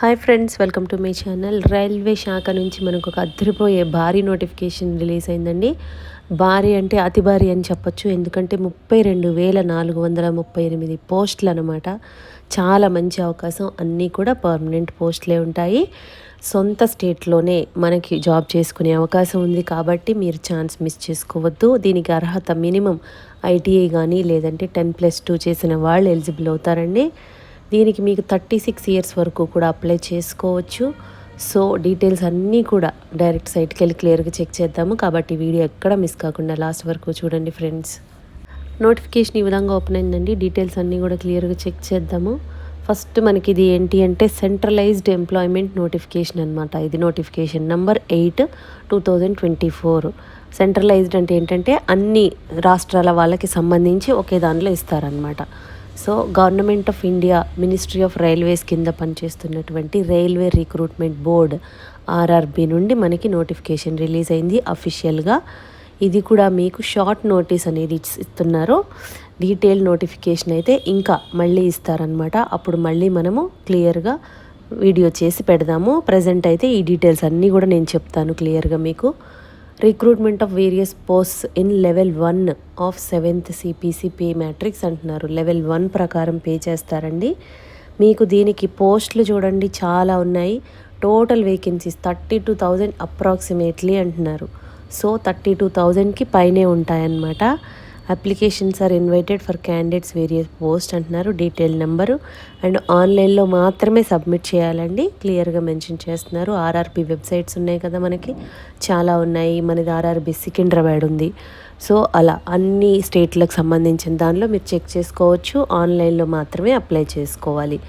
Hi friends welcome to my channel railway శాఖ నుంచి మనకు ఒక అద్దరిపోయే భారీ నోటిఫికేషన్ రిలీజ్ అయిందండి. భారీ అంటే అతి భారీ అని చెప్పొచ్చు. ఎందుకంటే ముప్పై రెండు వేల నాలుగు వందల ముప్పై ఎనిమిది పోస్టులు అనమాట చాలా మంచి అవకాశం. అన్నీ కూడా పర్మనెంట్ పోస్టులే ఉంటాయి. సొంత స్టేట్లోనే మనకి జాబ్ చేసుకునే అవకాశం ఉంది కాబట్టి మీరు ఛాన్స్ మిస్ చేసుకోవద్దు. దీనికి అర్హత మినిమం ఐటీఐ కానీ లేదంటే టెన్ ప్లస్ టూ చేసిన వాళ్ళు ఎలిజిబుల్ అవుతారండి. దీనికి మీకు థర్టీ సిక్స్ ఇయర్స్ వరకు కూడా అప్లై చేసుకోవచ్చు. సో డీటెయిల్స్ అన్నీ కూడా డైరెక్ట్ సైట్కి వెళ్ళి క్లియర్గా చెక్ చేద్దాము. కాబట్టి వీడియో ఎక్కడ మిస్ కాకుండా లాస్ట్ వరకు చూడండి ఫ్రెండ్స్. నోటిఫికేషన్ ఈ విధంగా ఓపెన్ అయిందండి. డీటెయిల్స్ అన్నీ కూడా క్లియర్గా చెక్ చేద్దాము. ఫస్ట్ మనకి ఇది ఏంటి అంటే సెంట్రలైజ్డ్ ఎంప్లాయ్మెంట్ నోటిఫికేషన్ అనమాట ఇది notification number eight two thousand twenty four. Centralised అంటే ఏంటంటే అన్ని రాష్ట్రాల వాళ్ళకి సంబంధించి ఒకే దానిలో ఇస్తారనమాట so government of India ministry of railways కింద పనిచేస్తున్నటువంటి రైల్వే రిక్రూట్మెంట్ బోర్డ్ ఆర్ఆర్బి నుండి మనకి నోటిఫికేషన్ రిలీజ్ అయింది అఫీషియల్గా. ఇది కూడా మీకు షార్ట్ నోటీస్ అనేది ఇస్తున్నారు. డీటెయిల్ నోటిఫికేషన్ అయితే ఇంకా మళ్ళీ ఇస్తారనమాట అప్పుడు మళ్ళీ మనము క్లియర్గా వీడియో చేసి పెడదాము. ప్రజెంట్ అయితే ఈ డీటెయిల్స్ అన్నీ కూడా నేను చెప్తాను క్లియర్గా మీకు. Recruitment of various posts in level one of seventh CPC pay matrix అంటున్నారు. లెవెల్ వన్ ప్రకారం పే చేస్తారండి. మీకు దీనికి పోస్టులు చూడండి చాలా ఉన్నాయి. Total vacancies thirty two thousand approximately అంటున్నారు. సో థర్టీ టూ థౌజండ్కి పైనే ఉంటాయన్నమాట. Applications are invited for candidates various post అంటున్నారు. డీటెయిల్ నెంబరు అండ్ ఆన్లైన్లో మాత్రమే సబ్మిట్ చేయాలండి. క్లియర్గా మెన్షన్ చేస్తున్నారు. ఆర్ఆర్పి వెబ్సైట్స్ ఉన్నాయి కదా మనకి. చాలా ఉన్నాయి. మనది ఆర్ఆర్బి సికింద్రాబాద్ ఉంది. సో అలా అన్ని స్టేట్లకు సంబంధించిన దానిలో మీరు చెక్ చేసుకోవచ్చు. ఆన్లైన్లో మాత్రమే అప్లై చేసుకోవాలి.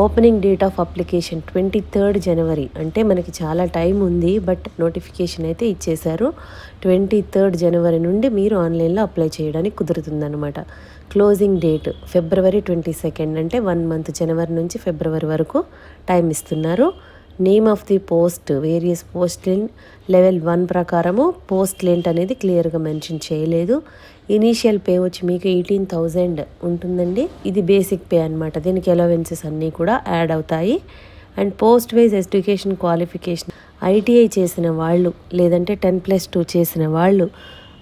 Opening date of application twenty third January. అంటే మనకి చాలా టైం ఉంది బట్ నోటిఫికేషన్ అయితే ఇచ్చేశారు. ట్వంటీ థర్డ్ జనవరి నుండి మీరు ఆన్లైన్లో అప్లై చేయడానికి కుదురుతుందనమాట closing date February twenty second అంటే వన్ మంత్ జనవరి నుంచి ఫిబ్రవరి వరకు టైం ఇస్తున్నారు. Name of the post various post level one ప్రకారము పోస్ట్ లెంట్ అనేది క్లియర్గా మెన్షన్ చేయలేదు. ఇనీషియల్ పే వచ్చి మీకు ఎయిటీన్ థౌజండ్ ఉంటుందండి. ఇది బేసిక్ పే అనమాట దీనికి అలవెన్సెస్ అన్నీ కూడా యాడ్ అవుతాయి. And post wise education qualification ITI చేసిన వాళ్ళు లేదంటే టెన్ ప్లస్ టూ చేసిన వాళ్ళు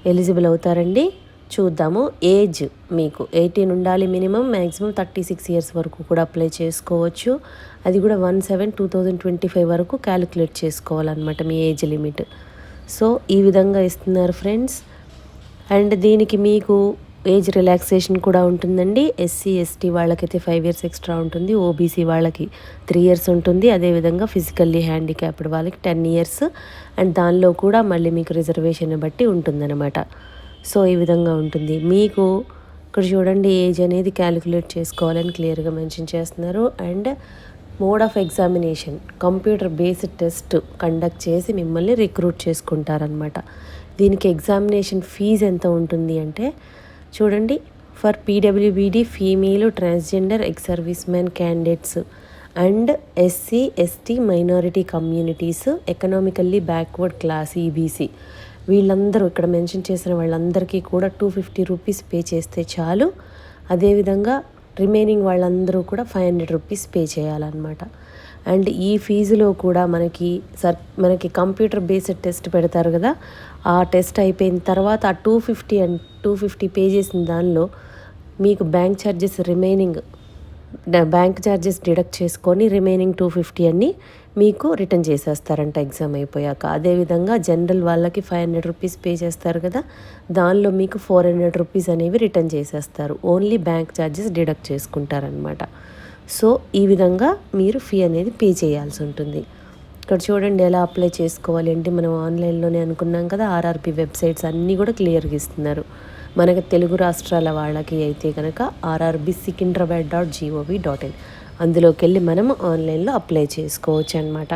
ఎలిజిబుల్ అవుతారండి. చూద్దాము. ఏజ్ మీకు ఎయిటీన్ ఉండాలి minimum maximum thirty six years వరకు కూడా అప్లై చేసుకోవచ్చు. అది కూడా one seven two thousand twenty five వరకు క్యాలిక్యులేట్ చేసుకోవాలన్నమాట మీ ఏజ్ లిమిట్. సో ఈ విధంగా ఇస్తున్నారు ఫ్రెండ్స్. అండ్ దీనికి మీకు ఏజ్ రిలాక్సేషన్ కూడా ఉంటుందండి. ఎస్సీ ఎస్టీ వాళ్ళకైతే ఫైవ్ ఇయర్స్ ఎక్స్ట్రా ఉంటుంది. ఓబీసీ వాళ్ళకి త్రీ ఇయర్స్ ఉంటుంది. అదేవిధంగా ఫిజికల్లీ హ్యాండిక్యాప్డ్ వాళ్ళకి టెన్ ఇయర్స్. అండ్ దానిలో కూడా మళ్ళీ మీకు రిజర్వేషన్ బట్టి ఉంటుందన్నమాట. సో ఈ విధంగా ఉంటుంది. మీకు ఇక్కడ చూడండి ఏజ్ అనేది క్యాలిక్యులేట్ చేసుకోవాలని క్లియర్గా మెన్షన్ చేస్తున్నారు. And mode of examination computer based test conduct చేసి మిమ్మల్ని రిక్రూట్ చేసుకుంటారనమాట దీనికి ఎగ్జామినేషన్ ఫీజు ఎంత ఉంటుంది అంటే చూడండి for PWBD female transgender ex serviceman candidates and SC ST minority communities economically backward class EBC వీళ్ళందరూ ఇక్కడ మెన్షన్ చేసిన వాళ్ళందరికీ కూడా టూ ఫిఫ్టీ రూపీస్ పే చేస్తే చాలు. అదేవిధంగా రిమైనింగ్ వాళ్ళందరూ కూడా ఫైవ్ హండ్రెడ్ రూపీస్ పే చేయాలన్నమాట. అండ్ ఈ ఫీజులో కూడా మనకి సర్ మనకి కంప్యూటర్ బేస్డ్ టెస్ట్ పెడతారు కదా. ఆ టెస్ట్ అయిపోయిన తర్వాత ఆ two fifty and two fifty pay చేసిన దానిలో మీకు bank charges remaining bank charges deduct చేసుకొని రిమైనింగ్ టూ ఫిఫ్టీ అన్ని మీకు రిటర్న్ చేసేస్తారంట ఎగ్జామ్ అయిపోయాక. అదేవిధంగా జనరల్ వాళ్ళకి ఫైవ్ హండ్రెడ్ రూపీస్ పే చేస్తారు కదా దానిలో మీకు ఫోర్ హండ్రెడ్ రూపీస్ అనేవి రిటర్న్ చేసేస్తారు. ఓన్లీ బ్యాంక్ ఛార్జెస్ డిడక్ట్ చేసుకుంటారనమాట సో ఈ విధంగా మీరు ఫీ అనేది పే చేయాల్సి ఉంటుంది. ఇక్కడ చూడండి ఎలా అప్లై చేసుకోవాలి. అంటే మనం ఆన్లైన్లోనే అనుకున్నాం కదా ఆర్ఆర్పి వెబ్సైట్స్ అన్నీ కూడా క్లియర్గా ఇస్తున్నారు. మనకు తెలుగు రాష్ట్రాల వాళ్ళకి అయితే కనుక RRB Secunderabad dot gov dot in. అందులోకి వెళ్ళి మనము ఆన్లైన్లో అప్లై చేసుకోవచ్చు అనమాట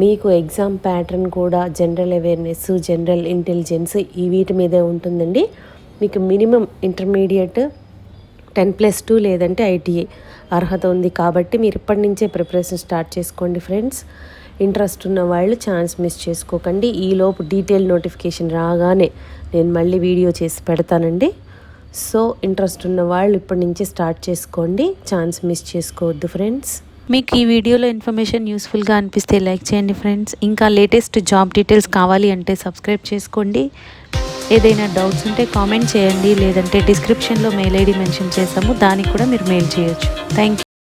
మీకు ఎగ్జామ్ ప్యాటర్న్ కూడా జనరల్ అవేర్నెస్ జనరల్ ఇంటెలిజెన్స్ ఈ వీటి మీదే ఉంటుందండి. మీకు minimum intermediate ten plus two లేదంటే ఐటీఐ అర్హత ఉంది కాబట్టి మీరు ఇప్పటి నుంచే ప్రిపరేషన్ స్టార్ట్ చేసుకోండి ఫ్రెండ్స్. ఇంట్రెస్ట్ ఉన్న వాళ్ళు ఛాన్స్ మిస్ చేసుకోకండి. ఈలోపు డీటెయిల్ నోటిఫికేషన్ రాగానే నేను మళ్ళీ వీడియో చేసి పెడతానండి. సో ఇంట్రెస్ట్ ఉన్న వాళ్ళు ఇప్పటి నుంచి స్టార్ట్ చేసుకోండి. ఛాన్స్ మిస్ చేసుకోవద్దు ఫ్రెండ్స్. మీకు ఈ వీడియోలో ఇన్ఫర్మేషన్ యూస్ఫుల్గా అనిపిస్తే లైక్ చేయండి ఫ్రెండ్స్. ఇంకా లేటెస్ట్ జాబ్ డీటెయిల్స్ కావాలి అంటే సబ్స్క్రైబ్ చేసుకోండి. ఏదైనా డౌట్స్ ఉంటే కామెంట్ చేయండి. లేదంటే డిస్క్రిప్షన్లో మెయిల్ ఐడి మెన్షన్ చేసాము దానికి కూడా మీరు మెయిల్ చేయొచ్చు. థ్యాంక్